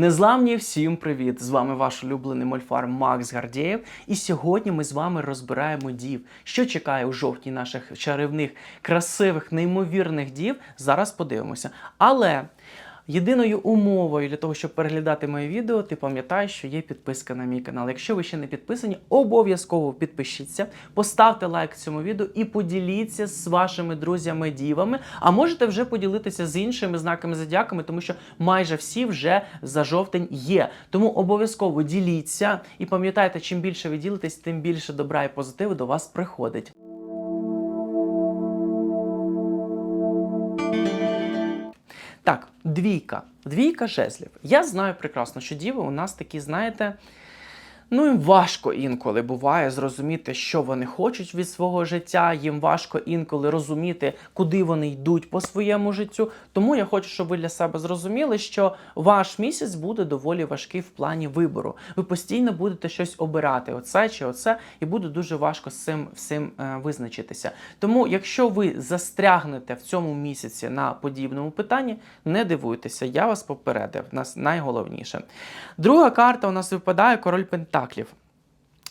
Незламні всім привіт! З вами ваш улюблений мольфар Макс Гардєєв. І сьогодні ми з вами розбираємо дів. Що чекає у жовтні наших чарівних, красивих, неймовірних дів. Зараз подивимося. Але єдиною умовою для того, щоб переглядати моє відео, ти пам'ятаєш, що є підписка на мій канал. Якщо ви ще не підписані, обов'язково підпишіться, поставте лайк цьому відео і поділіться з вашими друзями-дівами. А можете вже поділитися з іншими знаками зодіаками, тому що майже всі вже за жовтень є. Тому обов'язково діліться і пам'ятайте, чим більше ви ділитесь, тим більше добра і позитиву до вас приходить. Двійка. Двійка жезлів. Я знаю прекрасно, що діви у нас такі, знаєте, ну їм важко інколи буває зрозуміти, що вони хочуть від свого життя. Їм важко інколи розуміти, куди вони йдуть по своєму життю. Тому я хочу, щоб ви для себе зрозуміли, що ваш місяць буде доволі важкий в плані вибору. Ви постійно будете щось обирати, оце чи оце, і буде дуже важко з цим всім е, визначитися. Тому, якщо ви застрягнете в цьому місяці на подібному питанні, не дивуйтеся, я вас попередив. Нас найголовніше. Друга карта у нас випадає король Пентаклів.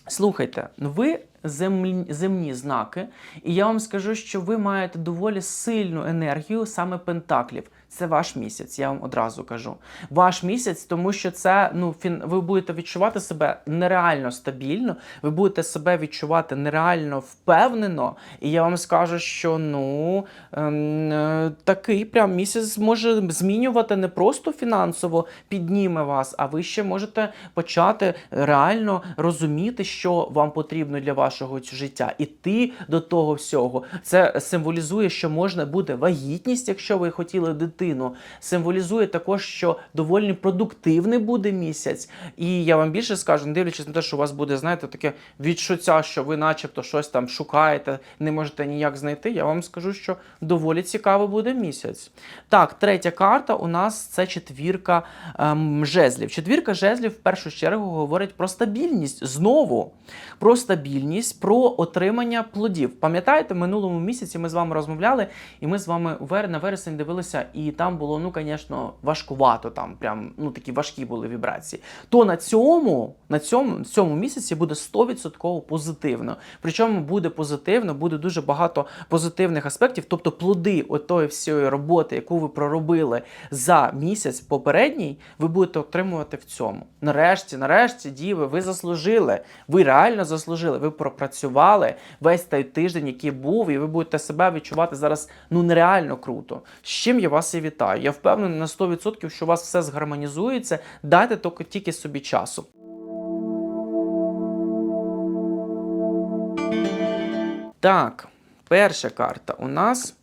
Слухайте, ну ви землі, земні знаки, і я вам скажу, що ви маєте доволі сильну енергію саме пентаклів. Це ваш місяць, я вам одразу кажу. Ваш місяць, тому що це ну фін... ви будете відчувати себе нереально стабільно, ви будете себе відчувати нереально впевнено. І я вам скажу, що ну ем, е, такий прям місяць може змінювати не просто фінансово підніме вас, а ви ще можете почати реально розуміти, що вам потрібно для вашого життя. Іти до того всього. Це символізує, що можна буде вагітність, якщо ви хотіли дитину. Символізує також, що доволі продуктивний буде місяць. І я вам більше скажу, не дивлячись на те, що у вас буде, знаєте, таке відчуття, що ви, начебто, щось там шукаєте, не можете ніяк знайти. Я вам скажу, що доволі цікаво буде місяць. Так, третя карта у нас це четвірка ем, жезлів. Четвірка жезлів в першу чергу говорить про стабільність знову. Про стабільність, про отримання плодів. Пам'ятаєте, минулому місяці ми з вами розмовляли, і ми з вами на вересень дивилися, і там було, ну, звісно, важкувато, там прям ну, такі важкі були вібрації. То на цьому, на цьому, цьому місяці буде 100% позитивно. Причому буде позитивно, буде дуже багато позитивних аспектів, тобто плоди отої всієї роботи, яку ви проробили за місяць попередній, ви будете отримувати в цьому. Нарешті, нарешті, діви, ви заслужили. Ви реально заслужили. Ви пропрацювали весь той тиждень, який був, і ви будете себе відчувати зараз ну нереально круто. З чим я вас і вітаю. Я впевнений на 100%, що у вас все згармонізується. Дайте тільки- собі часу. Так, перша карта у нас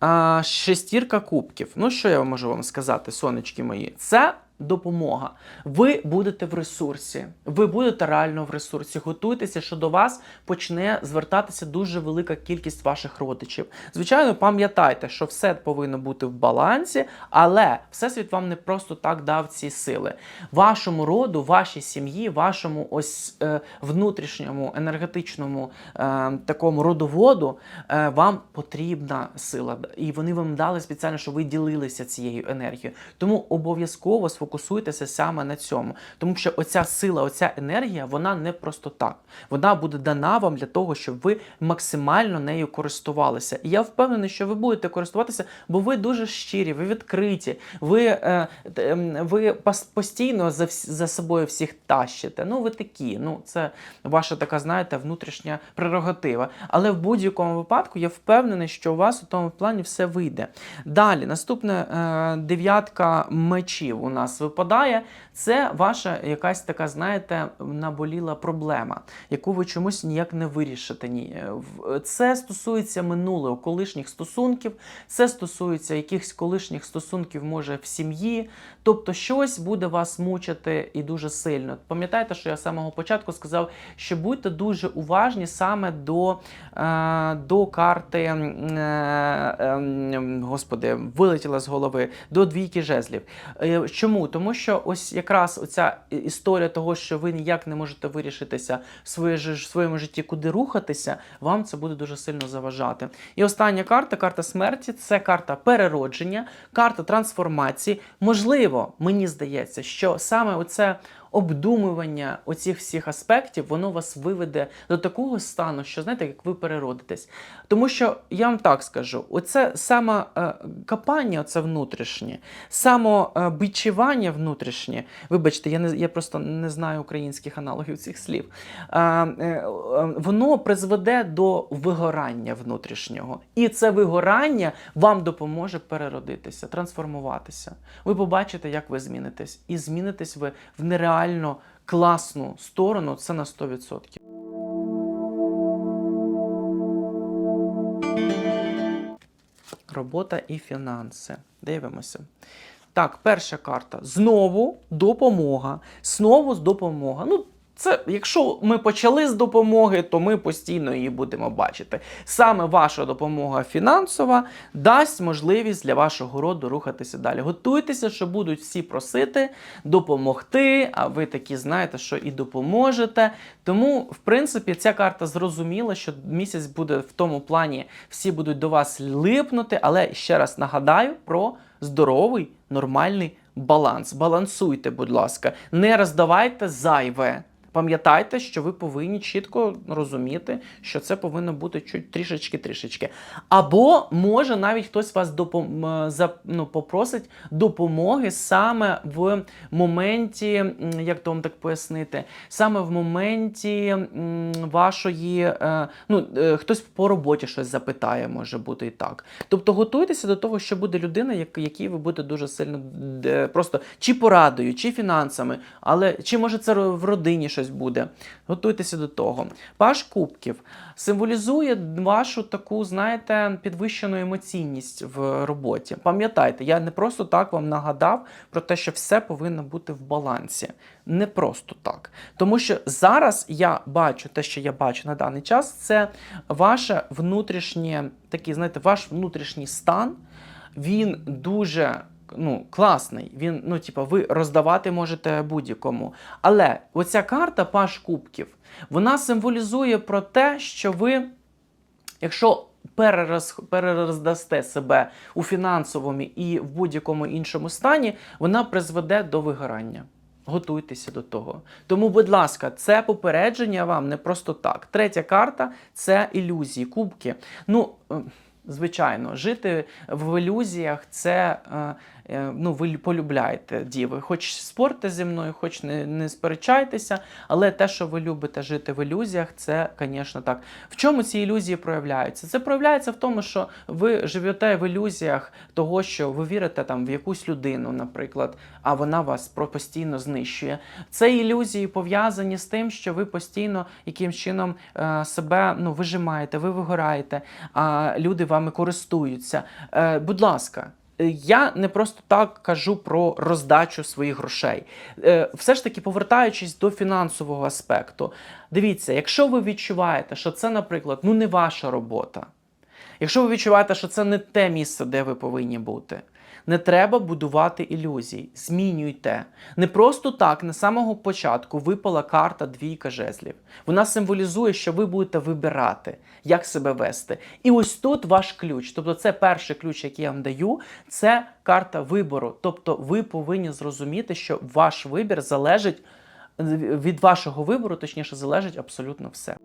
а, шестірка кубків. Ну, що я можу вам сказати, сонечки мої? Це допомога. Ви будете в ресурсі. Ви будете реально в ресурсі. Готуйтеся, що до вас почне звертатися дуже велика кількість ваших родичів. Звичайно, пам'ятайте, що все повинно бути в балансі, але Всесвіт вам не просто так дав ці сили. Вашому роду, вашій сім'ї, вашому ось е, внутрішньому енергетичному е, такому родоводу е, вам потрібна сила. І вони вам дали спеціально, щоб ви ділилися цією енергією. Тому обов'язково сфокусуйтеся саме на цьому. Тому що оця сила, оця енергія, вона не просто так. Вона буде дана вам для того, щоб ви максимально нею користувалися. І я впевнений, що ви будете користуватися, бо ви дуже щирі, ви відкриті, ви, е, ем, ви постійно за, за собою всіх тащите. Ну, ви такі. Ну, це ваша така, знаєте, внутрішня прерогатива. Але в будь-якому випадку я впевнений, що у вас у тому плані все вийде. Далі, наступне е, дев'ятка мечів у нас випадає. Це ваша якась така, знаєте, наболіла проблема, яку ви чомусь ніяк не вирішите. Ні. Е, Це стосується минулого колишніх стосунків, це стосується якихось колишніх стосунків, може, в сім'ї. Тобто щось буде вас мучити і дуже сильно. Пам'ятаєте, що я з самого початку сказав, що будьте дуже уважні саме до, е, до карти, е, ем, господи, вилетіла з голови, до двійки жезлів. Чому? Тому що ось якраз оця історія того, що ви ніяк не можете вирішитися в своє, в своєму житті, куди рухатися, вам це буде дуже сильно заважати. І остання карта, карта смерті, це карта переродження, карта трансформації. Можливо, мені здається, що саме оце обдумування оцих всіх аспектів, воно вас виведе до такого стану, що знаєте, як ви переродитесь. Тому що я вам так скажу: оце саме е, капання, оце внутрішнє, самобичування внутрішнє. Вибачте, я не я просто не знаю українських аналогів цих слів. Е, е, е, воно призведе до вигорання внутрішнього. І це вигорання вам допоможе переродитися, трансформуватися. Ви побачите, як ви змінитесь. І змінитесь ви в нереально класну сторону, це на 100%. Робота і фінанси. Дивимося. Так, перша карта. Знову допомога. Знову допомога. Ну, це, якщо ми почали з допомоги, то ми постійно її будемо бачити. Саме ваша допомога фінансова дасть можливість для вашого роду рухатися далі. Готуйтеся, що будуть всі просити допомогти, а ви такі знаєте, що і допоможете. Тому, в принципі, ця карта зрозуміла, що місяць буде в тому плані, всі будуть до вас липнути, але ще раз нагадаю про здоровий, нормальний баланс. Балансуйте, будь ласка, не роздавайте зайве. Пам'ятайте, що ви повинні чітко розуміти, що це повинно бути чуть трішечки-трішечки. Або може навіть хтось вас допом... ну, попросить допомоги саме в моменті, як то вам так пояснити, саме в моменті вашої, е, ну, е, хтось по роботі щось запитає, може бути і так. Тобто готуйтеся до того, що буде людина, як- якій ви будете дуже сильно просто чи порадою, чи фінансами, але чи може це в родині щось буде. Готуйтеся до того. Паш кубків символізує вашу таку, знаєте, підвищену емоційність в роботі. Пам'ятайте, я не просто так вам нагадав про те, що все повинно бути в балансі. Не просто так. Тому що зараз я бачу те, що я бачу на даний час, це ваше внутрішнє, такий, знаєте, ваш внутрішній стан. Він дуже ну, класний. Він, ну, типа, ви роздавати можете будь-якому. Але оця карта Паш Кубків, вона символізує про те, що ви, якщо перероз, перероздасте себе у фінансовому і в будь-якому іншому стані, вона призведе до вигорання. Готуйтеся до того. Тому, будь ласка, це попередження вам не просто так. Третя карта це ілюзії, кубки. Ну, е, звичайно, жити в ілюзіях це. Е, Ну, ви полюбляєте діви. Хоч спорте зі мною, хоч не, не сперечайтеся, але те, що ви любите жити в ілюзіях, це, звісно, так. В чому ці ілюзії проявляються? Це проявляється в тому, що ви живете в ілюзіях того, що ви вірите там в якусь людину, наприклад, а вона вас постійно знищує. Це ілюзії пов'язані з тим, що ви постійно яким чином е, себе ну, вижимаєте, ви вигораєте, а люди вами користуються. Е, будь ласка. Е, Я не просто так кажу про роздачу своїх грошей. Е, Все ж таки, повертаючись до фінансового аспекту, дивіться, якщо ви відчуваєте, що це, наприклад, ну не ваша робота, якщо ви відчуваєте, що це не те місце, де ви повинні бути, не треба будувати ілюзій. Змінюйте. Не просто так на самого початку випала карта двійка жезлів. Вона символізує, що ви будете вибирати, як себе вести. І ось тут ваш ключ. Тобто, це перший ключ, який я вам даю, це карта вибору. Тобто, ви повинні зрозуміти, що ваш вибір залежить від вашого вибору, точніше, залежить абсолютно все.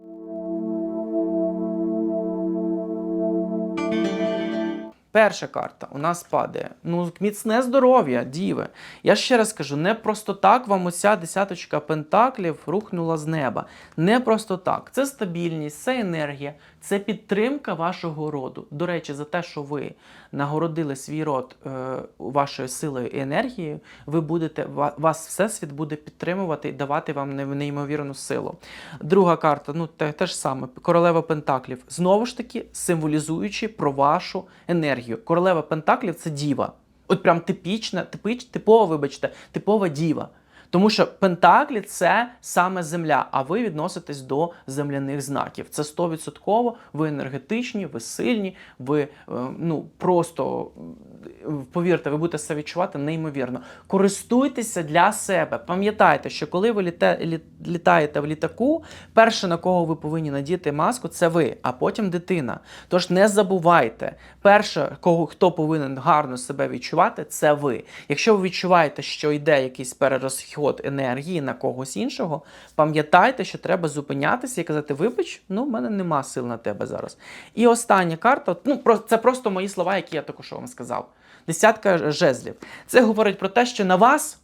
Перша карта у нас падає. Ну, міцне здоров'я, діви. Я ще раз кажу, не просто так вам оця десяточка пентаклів рухнула з неба. Не просто так. Це стабільність, це енергія, це підтримка вашого роду. До речі, за те, що ви нагородили свій род е, вашою силою і енергією, ви будете, вас всесвіт буде підтримувати і давати вам неймовірну силу. Друга карта, ну те, те ж саме, королева Пентаклів. Знову ж таки, символізуючи про вашу енергію. Королева Пентаклів це діва. От прям типічна, типич, типова, вибачте, типова діва. Тому що Пентаклі це саме земля, а ви відноситесь до земляних знаків. Це 100% ви енергетичні, ви сильні, ви е, ну просто повірте, ви будете це відчувати неймовірно. Користуйтеся для себе. Пам'ятайте, що коли ви літе, лі- літаєте в літаку, перше на кого ви повинні надіти маску, це ви, а потім дитина. Тож не забувайте, перше, кого хто повинен гарно себе відчувати, це ви. Якщо ви відчуваєте, що йде якийсь перерозход енергії на когось іншого, пам'ятайте, що треба зупинятися і казати: вибач, ну в мене нема сил на тебе зараз. І остання карта, ну про це просто мої слова, які я також вам сказав. Десятка жезлів. Це говорить про те, що на вас,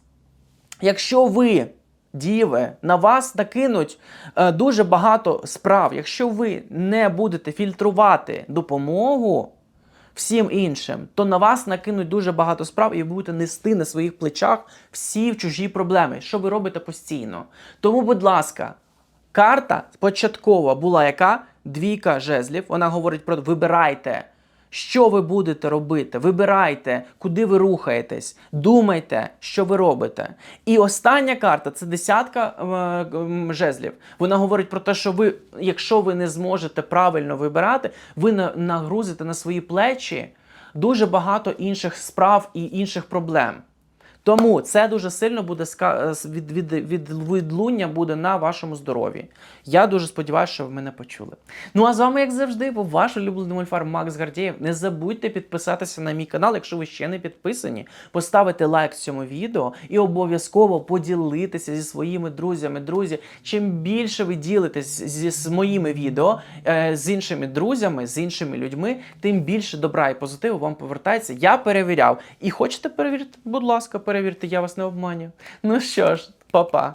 якщо ви. Діви, на вас накинуть е, дуже багато справ. Якщо ви не будете фільтрувати допомогу всім іншим, то на вас накинуть дуже багато справ, і ви будете нести на своїх плечах всі чужі проблеми, що ви робите постійно. Тому, будь ласка, карта початкова була яка? Двійка жезлів. Вона говорить про вибирайте. Що ви будете робити? Вибирайте, куди ви рухаєтесь, думайте, що ви робите. І остання карта це десятка е, жезлів. Вона говорить про те, що ви, якщо ви не зможете правильно вибирати, ви нагрузите на свої плечі дуже багато інших справ і інших проблем. Тому це дуже сильно буде е, від, від, від, відлуння буде на вашому здоров'ї. Я дуже сподіваюся, що ви мене почули. Ну а з вами, як завжди, був ваш улюблений мольфар Макс Гардієв. Не забудьте підписатися на мій канал, якщо ви ще не підписані, поставити лайк цьому відео і обов'язково поділитися зі своїми друзями. Друзі, чим більше ви ділитесь зі з моїми відео е, з іншими друзями, з іншими людьми, тим більше добра і позитиву вам повертається. Я перевіряв. І хочете перевірити? Будь ласка, перевірте, я вас не обманю. Ну що ж, па-па.